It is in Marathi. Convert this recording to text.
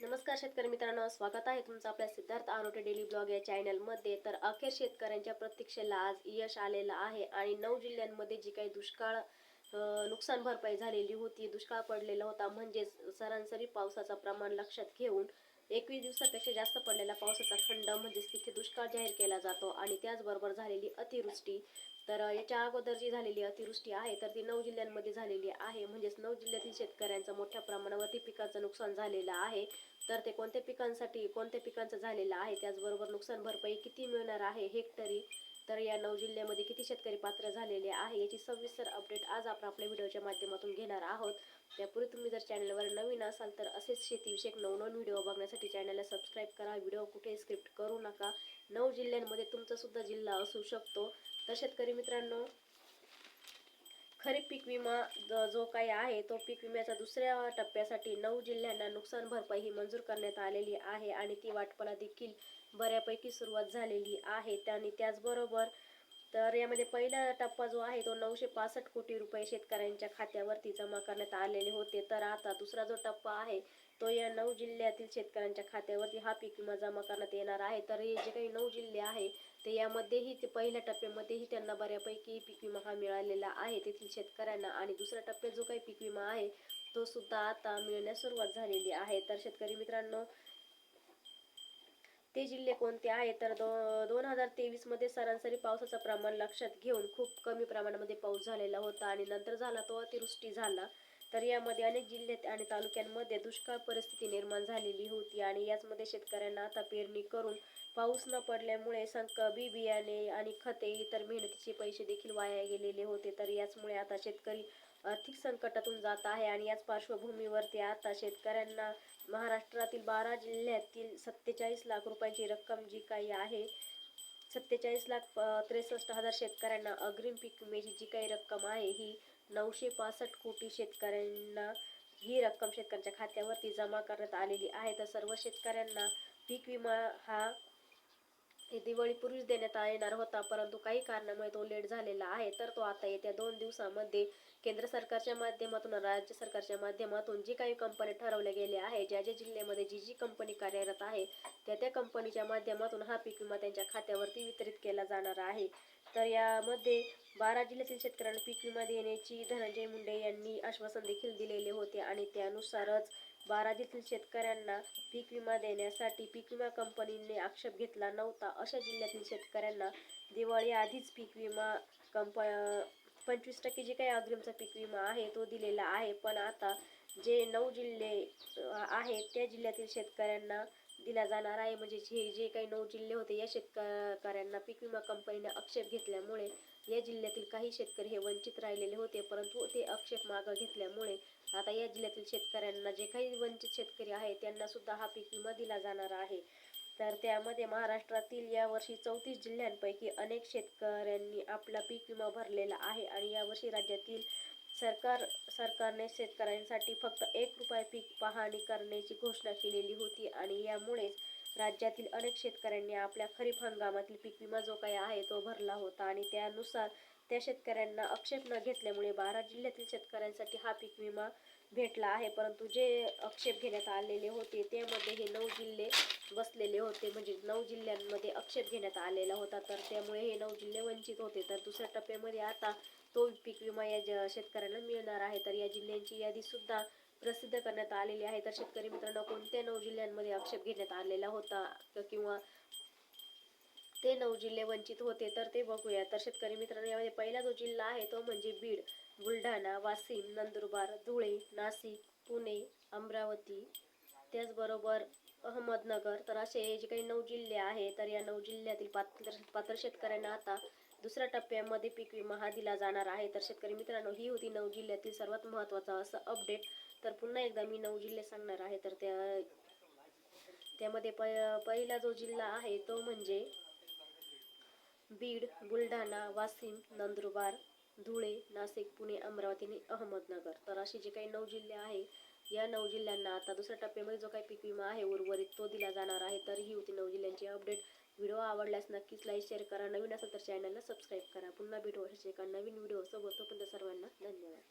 नमस्कार शेतकरी मित्रांनो स्वागत आहे तुमचं आपल्या सिद्धार्थ आरोटे डेली ब्लॉग या चॅनलमध्ये. तर अखेर शेतकऱ्यांच्या प्रतीक्षेला आज यश आलेलं आहे आणि नऊ जिल्ह्यांमध्ये जी काही दुष्काळ नुकसान भरपाई झालेली होती दुष्काळ पडलेला होता म्हणजेच सरासरी पावसाचं प्रमाण लक्षात घेऊन एकवीस दिवसापेक्षा जास्त पडलेला पावसाचा खंड म्हणजेच तिथे दुष्काळ जाहीर केला जातो आणि त्याचबरोबर झालेली अतिवृष्टी. तर याच्या अगोदर जी झालेली अतिवृष्टी आहे तर ती नऊ जिल्ह्यांमध्ये झालेली आहे. म्हणजेच नऊ जिल्ह्यातील शेतकऱ्यांचं मोठ्या प्रमाणावरती पिकाचं नुकसान झालेलं आहे. तर ते कोणत्या पिकांसाठी कोणत्या पिकांचं झालेलं आहे त्याचबरोबर नुकसान भरपाई किती मिळणार आहे हेक्टरी तर या नऊ जिल्ह्यामध्ये किती शेतकरी पात्र झालेले आहे याची सविस्तर अपडेट आज आपण आपल्या व्हिडिओच्या माध्यमातून घेणार आहोत. त्यापूर्वी तुम्ही जर चॅनलवर नवीन असाल तर असेच शेतीविषयक नवनवीन व्हिडिओ बघण्यासाठी चॅनलला सबस्क्राईब करा. व्हिडिओ कुठे स्क्रिप्ट करू नका. नऊ जिल्ह्यांमध्ये तुमचा सुद्धा जिल्हा असू शकतो. तर शेतकरी मित्रांनो खरीप पीक विमा जो काही आहे तो पीक विम्याचा दुसऱ्या टप्प्यासाठी नऊ जिल्ह्यांना नुकसान भरपाई ही मंजूर करण्यात आलेली आहे आणि ती वाटपाला देखील बऱ्यापैकी सुरुवात झालेली आहे. आणि त्याचबरोबर तर यामध्ये पहिला टप्पा जो आहे तो नऊशे पासष्ट कोटी रुपये शेतकऱ्यांच्या खात्यावरती जमा करण्यात आलेले होते. तर आता दुसरा जो टप्पा आहे तो या नऊ जिल्ह्यातील शेतकऱ्यांच्या खात्यावरती हा पीक विमा जमा करण्यात येणार आहे. तर हे जे काही नऊ जिल्हे आहे ते यामध्येही ते पहिल्या टप्प्यामध्येही त्यांना बऱ्यापैकी पीक विमा हा मिळालेला आहे. तेथील शेतकऱ्यांना आणि दुसऱ्या टप्प्यात जो काही पीक विमा आहे तो सुद्धा आता मिळण्यास सुरुवात झालेली आहे. तर शेतकरी मित्रांनो ते जिल्हे कोणते आहे? तर दो दोन हजार तेवीसमध्ये सरासरी पावसाचं प्रमाण लक्षात घेऊन खूप कमी प्रमाणामध्ये पाऊस झालेला होता आणि नंतर झाला तो अतिवृष्टी झाला. तर यामध्ये अनेक जिल्ह्यात आणि तालुक्यांमध्ये दुष्काळ परिस्थिती निर्माण झालेली होती आणि याचमध्ये शेतकऱ्यांना आता पेरणी करून पाऊस न पडल्यामुळे संक बी बियाणे आणि खते इतर मेहनतीचे पैसे देखील वाया गेलेले होते. तर याचमुळे आता शेतकरी आर्थिक संकटातून जात आहे आणि याच पार्श्वभूमीवरती आता शेतकऱ्यांना महाराष्ट्रातील बारा जिल्ह्यातील सत्तेचाळीस लाख रुपयांची रक्कम जी काही आहे सत्तेचाळीस लाख त्रेसष्ट हजार शेतकऱ्यांना अग्रिम पीक विम्याची जी काही रक्कम आहे ही नऊशे पासष्ट कोटी शेतकऱ्यांना ही रक्कम शेतकऱ्यांच्या खात्यावरती जमा करण्यात आलेली आहे. तर सर्व शेतकऱ्यांना पीक विमा हा दिवाळी पुरुष देण्यात येणार होता परंतु काही कारणामुळे तो लेट झालेला आहे. तर तो आता येत्या दोन दिवसामध्ये केंद्र सरकारच्या माध्यमातून राज्य सरकारच्या माध्यमातून जी काही कंपनी ठरवल्या गेल्या आहे ज्या ज्या जिल्ह्यामध्ये जी जी कंपनी कार्यरत आहे त्या त्या कंपनीच्या माध्यमातून हा पीक विमा त्यांच्या खात्यावरती वितरित केला जाणार आहे. तर यामध्ये बारा जिल्ह्यातील शेतकऱ्यांना पीक विमा देण्याची धनंजय मुंडे यांनी आश्वासन देखील दिलेले होते आणि त्यानुसारच बाराजीतील शेतकऱ्यांना पीक विमा देण्यासाठी पीक विमा कंपनीने आक्षेप घेतला नव्हता. अशा जिल्ह्यातील शेतकऱ्यांना दिवाळी आधीच पीक विमा कंप पंचवीस टक्के जे काही अग्रिमचा पीक विमा आहे तो दिलेला आहे. पण आता जे नऊ जिल्हे आहेत त्या जिल्ह्यातील शेतकऱ्यांना दिला जाणार आहे. म्हणजे जे जे काही नऊ जिल्हे होते या शेतकऱ्यांना पीक विमा कंपनीने आक्षेप घेतल्यामुळे या जिल्ह्यातील काही शेतकरी हे वंचित राहिलेले होते. परंतु ते आक्षेप मागं घेतल्यामुळे आता या जिल्ह्यातील शेतकऱ्यांना जे काही वंचित शेतकरी आहे त्यांना सुद्धा हा पीक विमा दिला जाणार आहे. तर त्यामध्ये महाराष्ट्रातील यावर्षी चौतीस जिल्ह्यांपैकी अनेक शेतकऱ्यांनी आपला पीक विमा भरलेला आहे आणि यावर्षी राज्यातील सरकार सरकारने शेतकऱ्यांसाठी फक्त एक रुपये पीक पाहणी करण्याची घोषणा केलेली होती आणि यामुळेच राज्यातील अनेक शेतकऱ्यांनी आपल्या खरीप हंगामातील पीक विमा जो काही आहे तो भरला होता आणि त्यानुसार त्या शेतकऱ्यांना आक्षेप न घेतल्यामुळे बारा जिल्ह्यातील शेतकऱ्यांसाठी हा पीक विमा भेटला आहे. परंतु जे आक्षेप घेण्यात आलेले होते त्यामध्ये हे नऊ जिल्हे बसलेले होते. म्हणजे नऊ जिल्ह्यांमध्ये आक्षेप घेण्यात आलेला होता. तर त्यामुळे हे नऊ जिल्हे वंचित होते. तर दुसऱ्या टप्प्यामध्ये आता तो पीक विमा या ज- शेतकऱ्यांना मिळणार आहे तर या जिल्ह्यांची यादी सुद्धा प्रसिद्ध करण्यात आलेली आहे. तर शेतकरी मित्रांनो कोणत्या नऊ जिल्ह्यांमध्ये आक्षेप घेण्यात आलेला होता किंवा ते नऊ जिल्हे वंचित होते. तर ते बघूया. तर शेतकरी मित्रांनो यामध्ये पहिला जो जिल्हा आहे तो म्हणजे बीड. बुलढाणा वाशिम नंदुरबार धुळे नाशिक पुणे अमरावती. त्याचबरोबर अहमदनगर. तर असे जे काही नऊ जिल्हे आहे तर या नऊ जिल्ह्यातील पात्र पात्र शेतकऱ्यांना आता दुसऱ्या टप्प्यामध्ये पीक विमा हा दिला जाणार आहे. तर शेतकरी मित्रांनो ही होती नऊ जिल्ह्यातील सर्वात महत्त्वाचा असं अपडेट तर पुन्हा एकदा मी नऊ जिल्हे सांगणार आहे. तर त्या त्यामध्ये प पहिला जो जिल्हा आहे तो म्हणजे बीड बुलढाणा वाशिम नंदुरबार धुळे नाशिक पुणे अमरावती आणि अहमदनगर. तर असे जे काही नऊ जिल्हे आहे या नऊ जिल्ह्यांना आता दुसऱ्या टप्प्यामध्ये जो काही पीक विमा आहे उर्वरित तो दिला जाणार आहे. तर ही होती नऊ जिल्ह्यांची अपडेट व्हिडिओ आवडल्यास नक्कीच लाईक शेअर करा. नवीन असेल तर चॅनलला सबस्क्राईब करा. पुन्हा भेटू अशाच एका नवीन व्हिडिओ सोबत तोपर्यंत सर्वांना धन्यवाद.